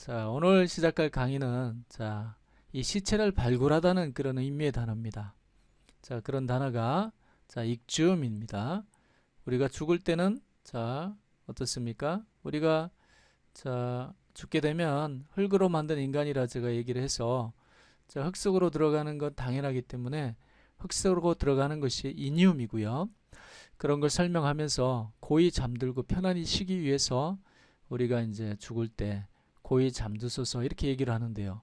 자, 오늘 시작할 강의는 자, 이 시체를 발굴하다는 그런 의미의 단어입니다. 자, 그런 단어가 자, 익주음입니다. 우리가 죽을 때는 자, 어떻습니까? 우리가 자, 죽게 되면 흙으로 만든 인간이라 제가 얘기를 해서 자, 흙 속으로 들어가는 건 당연하기 때문에 흙 속으로 들어가는 것이 이니움이고요. 그런 걸 설명하면서 고이 잠들고 편안히 쉬기 위해서 우리가 이제 죽을 때 고이 잠드소서 이렇게 얘기를 하는데요.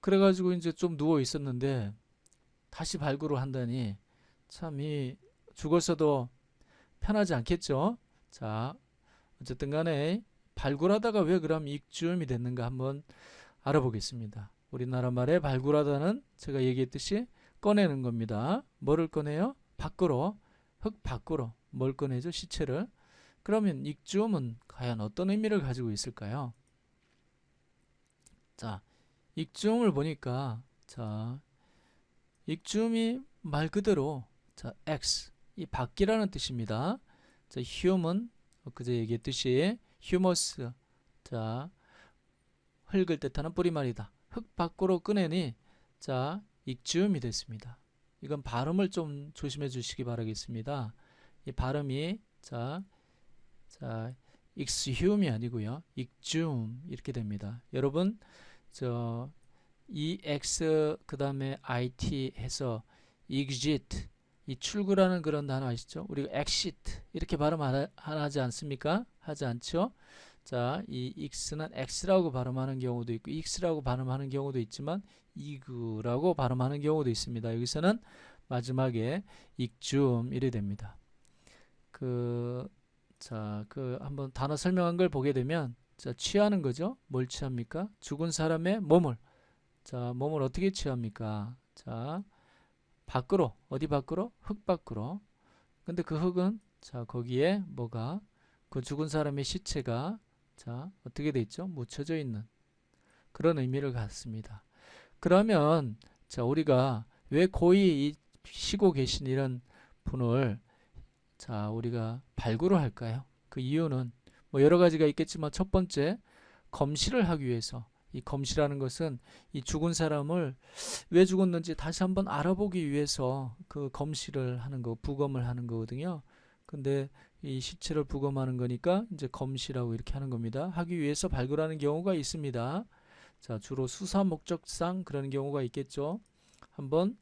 그래가지고 이제 좀 누워 있었는데 다시 발굴을 한다니 참 이 죽었어도 편하지 않겠죠? 자, 어쨌든 간에 발굴하다가 왜 그럼 익주음이 됐는가 한번 알아보겠습니다. 우리나라 말에 발굴하다는 제가 얘기했듯이 꺼내는 겁니다. 뭐를 꺼내요? 밖으로, 흙 밖으로 뭘 꺼내죠? 시체를. 그러면 익주음은 과연 어떤 의미를 가지고 있을까요? 자, 익주음을 보니까 자, 익주음이 말 그대로 자, x 이 밖이라는 뜻입니다. 자, human 그제 얘기했듯이 humus 자, 흙을 뜻하는 뿌리말이다. 흙 밖으로 꺼내니 자, 익주음이 됐습니다. 이건 발음을 좀 조심해 주시기 바라겠습니다. 이 발음이 자, 자, 익스휴움이 아니고요. 익줌 이렇게 됩니다. 여러분 저 ex 그 다음에 it 해서 exit 이 출구라는 그런 단어 아시죠? 우리가 exit 이렇게 발음 하지 않습니까? 하지 않죠? 자, 이 x는 x라고 발음하는 경우도 있고 x라고 발음하는 경우도 있지만 이그라고 발음하는 경우도 있습니다. 여기서는 마지막에 익줌 이래 됩니다. 그 자, 그 한번 단어 설명한 걸 보게 되면 자, 취하는 거죠. 뭘 취합니까? 죽은 사람의 몸을 자, 몸을 어떻게 취합니까? 자, 밖으로 어디 밖으로? 흙 밖으로. 근데 그 흙은 자, 거기에 뭐가 그 죽은 사람의 시체가 자, 어떻게 돼 있죠? 묻혀져 있는 그런 의미를 갖습니다. 그러면 자, 우리가 왜 고이 이 쉬고 계신 이런 분을 자, 우리가 발굴을 할까요? 그 이유는 뭐 여러 가지가 있겠지만 첫 번째 검시를 하기 위해서 이 검시라는 것은 이 죽은 사람을 왜 죽었는지 다시 한번 알아보기 위해서 그 검시를 하는 거, 부검을 하는 거거든요. 근데 이 시체를 부검하는 거니까 이제 검시라고 이렇게 하는 겁니다. 하기 위해서 발굴하는 경우가 있습니다. 자, 주로 수사 목적상 그런 경우가 있겠죠. 한번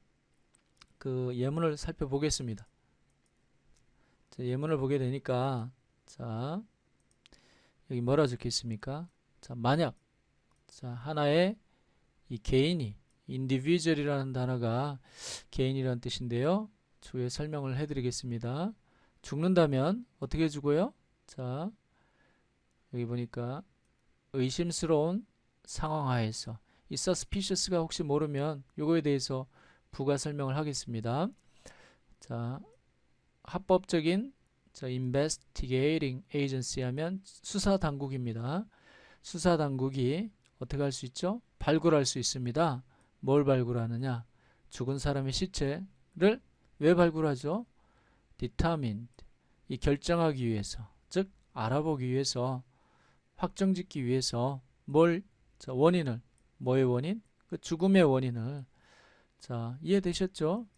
그 예문을 살펴보겠습니다. 자, 예문을 보게 되니까 자, 여기 뭐라 적혀 있습니까? 자, 만약 자, 하나의 이 개인이 individual이라는 단어가 개인이라는 뜻인데요. 주에 설명을 해 드리겠습니다. 죽는다면 어떻게 죽어요? 자, 여기 보니까 의심스러운 상황 하에서 이 suspicious가 혹시 모르면 요거에 대해서 부가 설명을 하겠습니다. 자, 합법적인 자, investigating agency 하면 수사 당국입니다. 수사 당국이 어떻게 할 수 있죠? 발굴할 수 있습니다. 뭘 발굴하느냐? 죽은 사람의 시체를 왜 발굴하죠? determined 이 결정하기 위해서, 즉 알아보기 위해서, 확정짓기 위해서 뭘 자, 원인을 뭐의 원인? 그 죽음의 원인을 자, 이해되셨죠?